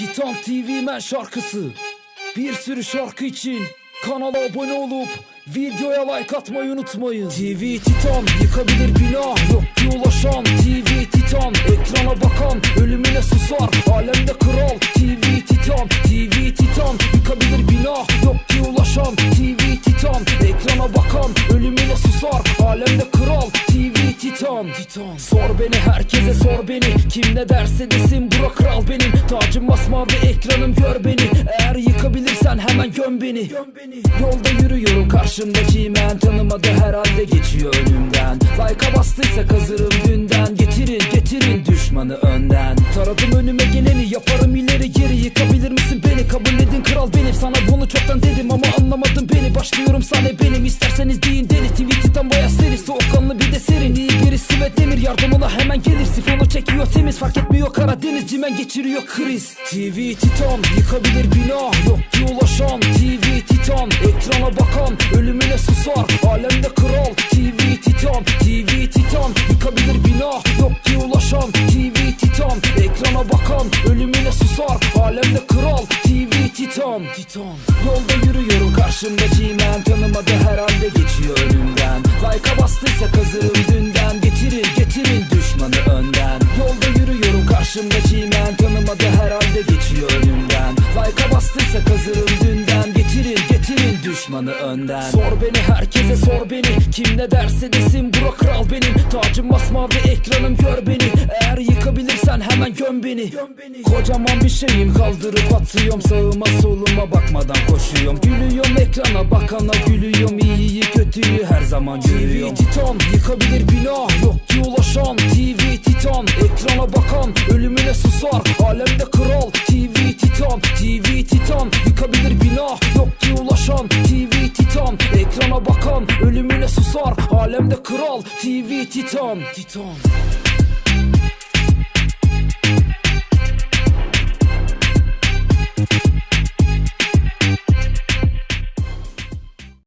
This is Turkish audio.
Titan TV Men şarkısı. Bir sürü şarkı için Kanala abone olup Videoya like atmayı unutmayın. TV Titan yıkabilir bina Yok ki ulaşan TV Titan. Ekrana bakan ölümüne susar Alemde kral TV Titan. TV Titan yıkabilir bina Yok ki ulaşan TV Titan. Ekrana bakan ölümüne susar Alemde kral Titan Titan Sor beni herkese sor beni. Kim ne derse desin bura kral benim. Tacım masmavi ekranım gör beni. Eğer yıkabilirsen hemen göm beni. Yolda yürüyorum karşımda G-Man Tanımadı herhalde geçiyor önümden. Like'a bastıysak hazırım dünden. Getirin getirin düşmanı önden. Taradım önüme geleni yaparım ileri geri. Yıkabilir misin beni? Kabul edin kral benim. Sana bunu çoktan dedim ama anlamadın beni. Başlıyorum sahne benim. İsterseniz deyin deli Tweet'ten Sifonu çekiyor temiz fark etmiyor. Karadeniz cimen geçiriyor kriz. TV Titan yıkabilir bina. Yok ki ulaşan TV Titan. Ekrana bakan ölümüne susar. Alemde kral TV Titan. TV Titan yıkabilir bina. Yok ki ulaşan TV Titan. Ekrana bakan ölümüne susar. Alemde kral TV Titan. Titan. Yolda yürüyorum karşımda G-Man. Tanımadı herhalde geçiyor önümden. Like'a bastıysak hazırım karşımda G-Man Tanımadı herhalde geçiyor önümden. Like'a bastıysak hazırım dünden. Getirin getirin düşmanı önden. Sor beni herkese sor beni. Kim ne derse desin bura kral benim. Tacım masmavi ekranım gör beni. Eğer yıkabilirsen hemen göm beni. Kocaman bir şeyim kaldırıp atıyorum. Sağıma soluma bakmadan koşuyorum. Gülüyorum ekrana bakana gülüyorum. İyiyi kötüyü her zaman görüyorum. TV Titan yıkabilir bina susar Alemde kral TV Titan TV Titan yıkabilir bina Yok ki ulaşan TV Titan Ekrana bakan ölümüne susar Alemde kral TV Titan. Titan